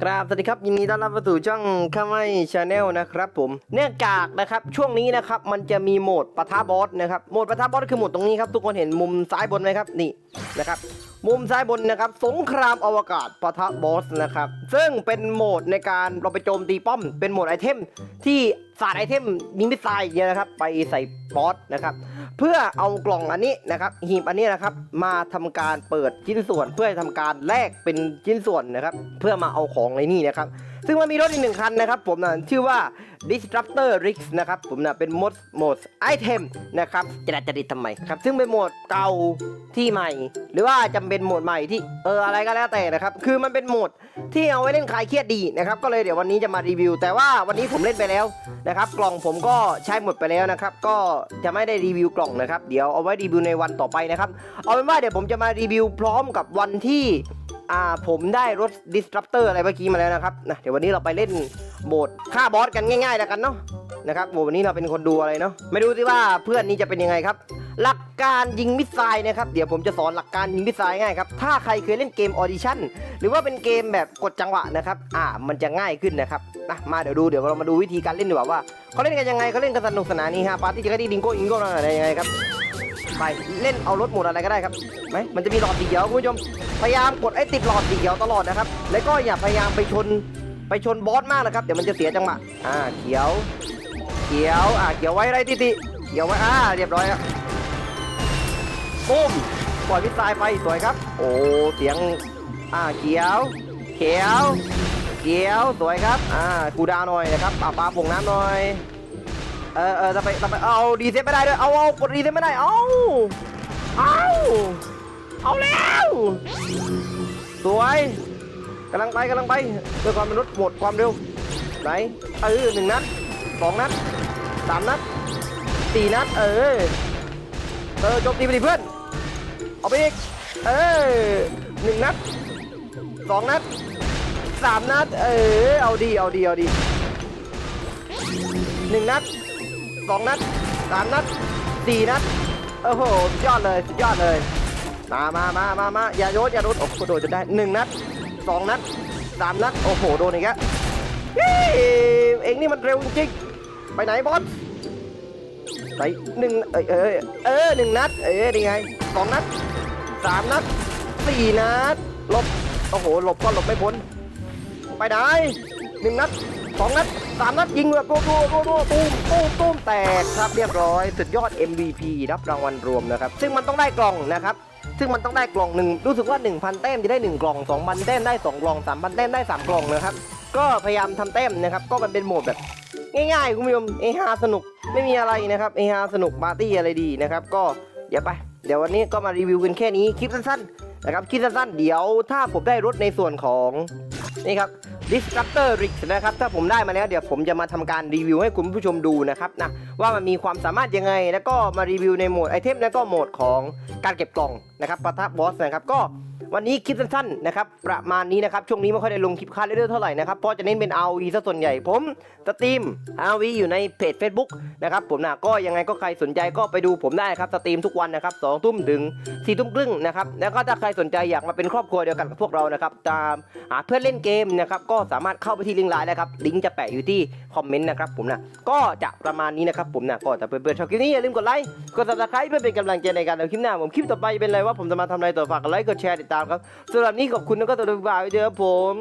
กราบสวัสดีครับยินดีต้อนรับเข้าสู่ช่องข้าไม่ชาแนลนะครับผมเนื่องจากนะครับช่วงนี้นะครับมันจะมีโหมดปะทะบอสนะครับโหมดปะทะบอสคือโหมดตรงนี้ครับทุกคนเห็นมุมซ้ายบนไหมครับนี่ นะครับ มุมซ้ายบนนะครับ สงครามอวกาศปะทะบอสนะครับ ซึ่งเป็นโหมดในการเราไปโจมตีป้อม เป็นโหมดไอเทม ที่สาดไอเทมยิงมิสไซล์อย่างเงี้ยนะครับ ไปใส่บอสนะครับ เพื่อเอากล่องอันนี้นะครับหีบอันนี้นะครับ มาทำการเปิดชิ้นส่วนเพื่อทำการแลกเป็นชิ้นส่วนนะครับ เพื่อมาเอาของในนี่นะครับ ซึ่งมันมีรถอีกหนึ่งคันนะครับผมนะชื่อว่า Disruptor Rix นะครับผมนะเป็นโหมดโหมดไอเทมนะครับจะดัดจริตทำไมครับซึ่งเป็นโหมดเก่าที่ใหม่ หรือว่าจำเป็นโหมดใหม่ที่เอออะไรก็แล้วแต่นะครับคือมันเป็นโหมดที่เอาไว้เล่นคลายเครียดดีนะครับก็เลยเดี๋ยววันนี้จะมารีวิว แต่ว่าวันนี้ผมเล่นไปแล้วนะครับกล่องผมก็ใช้หมดไปแล้วนะครับก็จะไม่ได้รีวิวกล่องนะครับเดี๋ยวเอาไว้รีวิวในวันต่อไปนะครับเอาเป็นว่าเดี๋ยวผมจะมารีวิวพร้อมกับวันที่ อ่าผมได้รถ disruptor อะไรเมื่อกี้มาแล้วนะครับนะเดี๋ยววันนี้เราไปเล่นโหมดฆ่าบอสกันง่ายๆแล้วกันเนาะนะครับโหมดวันนี้เราเป็นคนดูอะไรเนาะไม่รู้สิว่าเพื่อนนี้จะเป็นยังไงครับ หลักการยิงมิสไซล์นะครับ เดี๋ยวผมจะสอนหลักการยิงมิสไซล์ง่ายครับ ถ้าใครเคยเล่นเกมออดิชั่นหรือว่าเป็นเกมแบบกดจังหวะนะครับ อ่า มันจะง่ายขึ้นนะครับนะมาเดี๋ยวดูเดี๋ยวเรามาดูวิธีการเล่นดีกว่าว่าเขาเล่นกันยังไงเขาเล่นกันสนุกสนานนี่ฮะปาร์ตี้จะกระดิ่ดิงโก้อิงโก้อะไรยังไงครับไปเล่นเอารถหมดอะไรก็ได้ครับไหมมันจะมีหลอดสีเขียวคุณผู้ชมพยายามกดไอ้ติดหลอดสีเขียวตลอดนะครับ แล้วก็อย่าพยายามไปชนไปชนบอสมากนะครับเดี๋ยวมันจะเสียจังหวะอ่าเขียว เขียวอ่าเขียวไว้ไรติติเขียวไว้อ่าเรียบร้อยครับ ปุ้มปล่อยพิษทรายไปสวยครับ โอ้เสียงอ่าเขียว เขียว เขียวสวยครับอ่ากูดาวหน่อยนะครับปาปาผงน้ำหน่อยเออเออจะไปจะไปเอาดีเซ็ตไม่ได้ด้วยเอาเอากดดีเซ็ตไม่ได้เอาเอาเอาแล้วสวยกำลังไปกำลังไปด้วยความเป็นรถหมดความเร็วไหนเออหนึ่งนัดสองนัดสามนัดสี่นัดเออเออโจมตีไปดิเพื่อน เอาไปอีก เออหนึ่งนัดสองนัดสามนัด เออเอาดีเอาดีเอาดีหนึ่งนัดสองนัดสามนัดสี่นัดโอ้โหสุดยอดเลยสุดยอดเลย มามามามามาอย่าโยนอย่าโดนโอ้โหโดนจนได้หนึ่งนัดสองนัดสามนัด โอ้โห โดนอีกแล้วเฮ้ยเอ็งนี่มันเร็วจริงไปไหนบอสไปหนึ่งเอ้ยเอ้ยเออหนึ่งนัด เอ้ยดีไงสองนัด สามนัดสี่นัดหลบโอ้โหหลบก็หลบไม่พ้นไปไหนหนึ่งนัดสองนัดสามนัดยิงแบบโตโตโตโตตูมตูมตูมแตกครับเรียบร้อยสุดยอด MVP รับรางวัลรวมนะครับ ซึ่งมันต้องได้กล่องนะครับ ซึ่งมันต้องได้กล่องหนึ่งรู้สึกว่า 1,000 แต้มจะได้ 1 กล่อง 2,000 แต้มได้ 2 กล่อง 3,000 แต้มได้ 3 กล่องนะครับ ก็พยายามทำแต้มนะครับ ก็มันเป็นโหมดแบบ ง่ายๆ คุณผู้ชมเอฮาสนุกไม่มีอะไรนะครับเอฮาสนุกปาร์ตี้อะไรดีนะครับก็ เดี๋ยวไป เดี๋ยววันนี้ก็มารีวิวกันแค่นี้คลิปสั้นๆนะครับคลิปสั้นๆ เดี๋ยวถ้าผมได้รถในส่วนของนี่ครับ Disruptor Rix นะครับถ้าผมได้มาแล้วเดี๋ยวผมจะมาทำการรีวิวให้คุณผู้ชมดูนะครับนะว่ามันมีความสามารถยังไง แล้วก็มารีวิวในโหมดไอเทมแล้วก็โหมดของการเก็บกล่องนะครับปะทะบอสนะครับก็ วันนี้คลิปสั้นๆนะครับประมาณนี้นะครับช่วงนี้ไม่ค่อยได้ลงคลิปค่าเรื่อยๆเท่าไหร่นะครับเพราะจะเน้นเป็น RV ซะส่วนใหญ่ผมสตรีม RV อยู่ในเพจ Facebook นะครับผมนะก็ยังไงก็ใครสนใจก็ไปดูผมได้ครับสตรีมทุกวันนะครับสองทุ่มถึงสี่ทุ่มครึ่งนะครับแล้วก็ถ้าใครสนใจอยากมาเป็นครอบครัวเดียวกันกับพวกเรานะครับตามหาเพื่อนเล่นเกมนะครับก็สามารถเข้าไปที่ลิงก์ไลน์ได้ครับลิงก์จะแปะอยู่ที่คอมเมนต์นะครับผมนะก็จะประมาณนี้นะครับผมนะก็แต่เพื่อนๆชอบคลิปนี้อย่าลืมกดไลค์กด subscribe เพื่อเป็นกำลังใจในการทำคลิปหน้าผมคลิปต่อไปเป็นอะไรว่าผมจะมาทำอะไรต่อฝากกดไลค์กดแชร์ติดตามครับสำหรับนี้ขอบคุณแล้วก็ตัวบ๊ายบายเจอผม